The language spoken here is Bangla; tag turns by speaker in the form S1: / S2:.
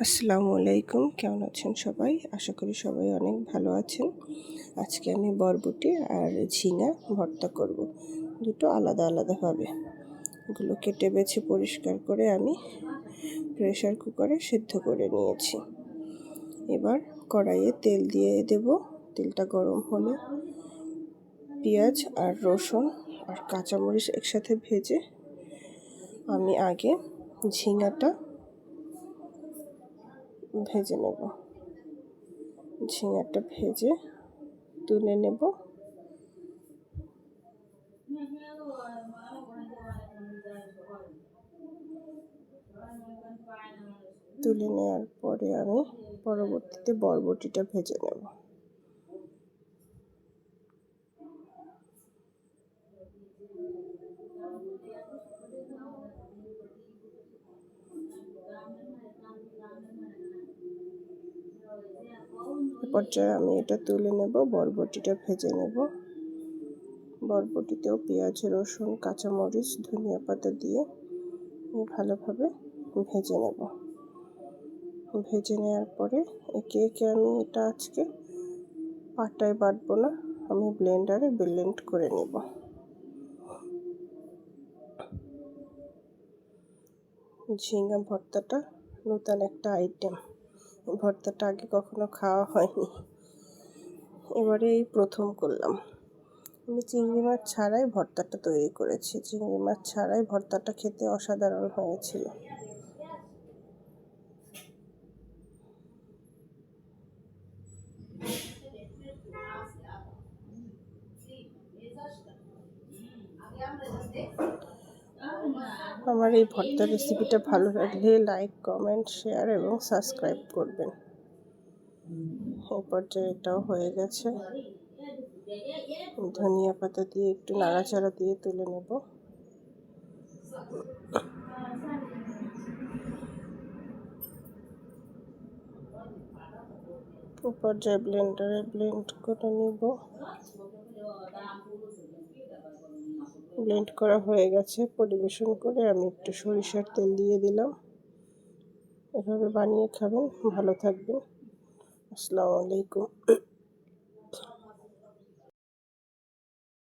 S1: আসসালামু আলাইকুম। কেমন আছেন সবাই? আশা করি সবাই অনেক ভালো আছেন। আজকে আমি বরবটি আর ঝিঙা ভর্তা করব। দুটো আলাদা আলাদাভাবে এগুলো কেটে বেছে পরিষ্কার করে আমি প্রেশার কুকারে সিদ্ধ করে নিয়েছি। এবার কড়াইয়ে তেল দিয়ে দেব। তেলটা গরম হলে পেঁয়াজ আর রসুন আর কাঁচামরিচ একসাথে ভেজে আমি আগে ঝিঙাটা ভেজে নেব। ঝিঙাটা ভেজে তুলে নেব। তুলে নেওয়ার পরে আমি পরবর্তীতে বরবটিটা ভেজে নেব। পর্যায়ে আমি এটা তুলে নেব, বরবটিটা ভেজে নেব। বরবটিতেও পেঁয়াজ, রসুন, কাঁচামরিচ, ধনিয়া পাতা দিয়ে ভালোভাবে ভেজে নেব। ভেজে নেওয়ার পরে একে একে আমি এটা আজকে পাটায় বাটবো না, আমি ব্লেন্ডারে ব্লেন্ড করে নেব। ঝিঙ্গা ভর্তাটা নতুন একটা আইটেম ভর্তাটা আগে কখনো খাওয়া হয়নি। এবারে এই প্রথম করলাম। আমি চিংড়ি মাছ ছাড়াই ভর্তাটা তৈরি করেছি। চিংড়ি মাছ ছাড়াই ভর্তাটা খেতে অসাধারণ হয়েছিল। আমার এই ভর্তা রেসিপিটা ভালো লাগলে লাইক কমেন্ট শেয়ার এবং সাবস্ক্রাইব করবেন। এই এটাও হয়ে গেছে। ধনিয়া পাতা দিয়ে একটু নাড়াচাড়া দিয়ে তুলে নেব। পর্যায়ে ব্লেন্ডারে ব্লেন্ড করে নিব। ব্লেন্ড করা হয়ে গেছে, পরিবেশন করে আমি একটু সরিষার তেল দিয়ে দিলাম। এভাবে বানিয়ে খাবেন, ভালো থাকবেন। আসসালামু আলাইকুম।